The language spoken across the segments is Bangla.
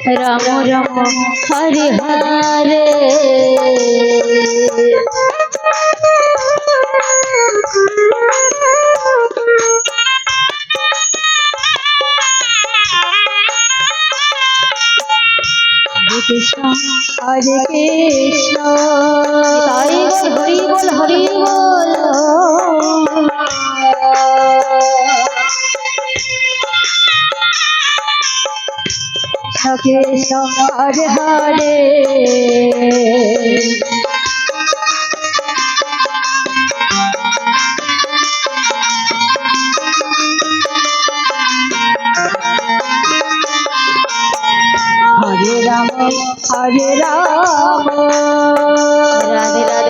রাম রাম হরে হরে কৃষ্ণ হরে কৃষ্ণ হরি বল হরি বল কৃষ্ণ হরে হরে। হরে রাম হরে রাম। রাধে রাধে।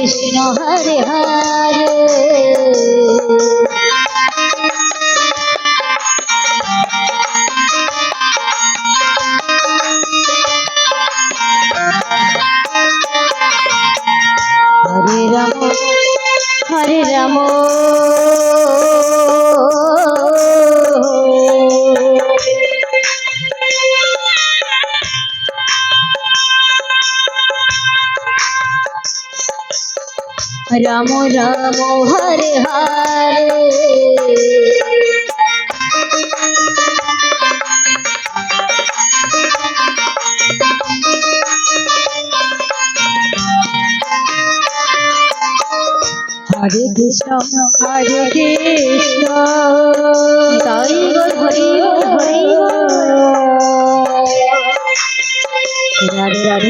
কৃষ্ণ কৃষ্ণ হরে হরে হরে রাম রাম হরে হরে হরে কৃষ্ণ হরে কৃষ্ণ তাই বল হরি বল হরি বল। রাধে রাধে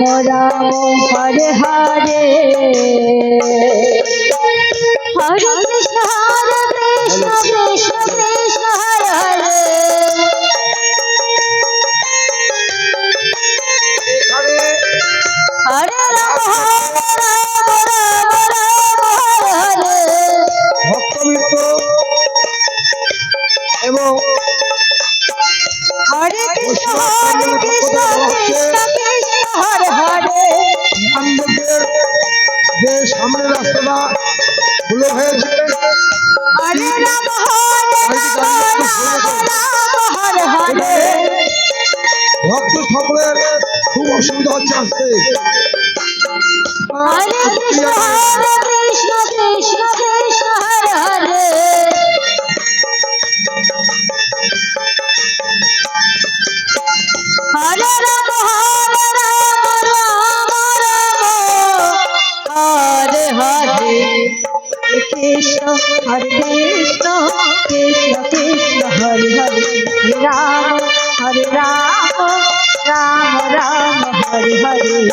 রাম রাম হরে হরে। হরে ভক্ত সকলের খুব অসুবিধা হচ্ছে আসতে কৃষ্ণ কৃষ্ণ কৃষ্ণ কৃষ্ণ হরে হরে। হরে রাম হরে রাম রাম রাম হরে হরে কৃষ্ণ হরে কৃষ্ণ কৃষ্ণ কৃষ্ণ।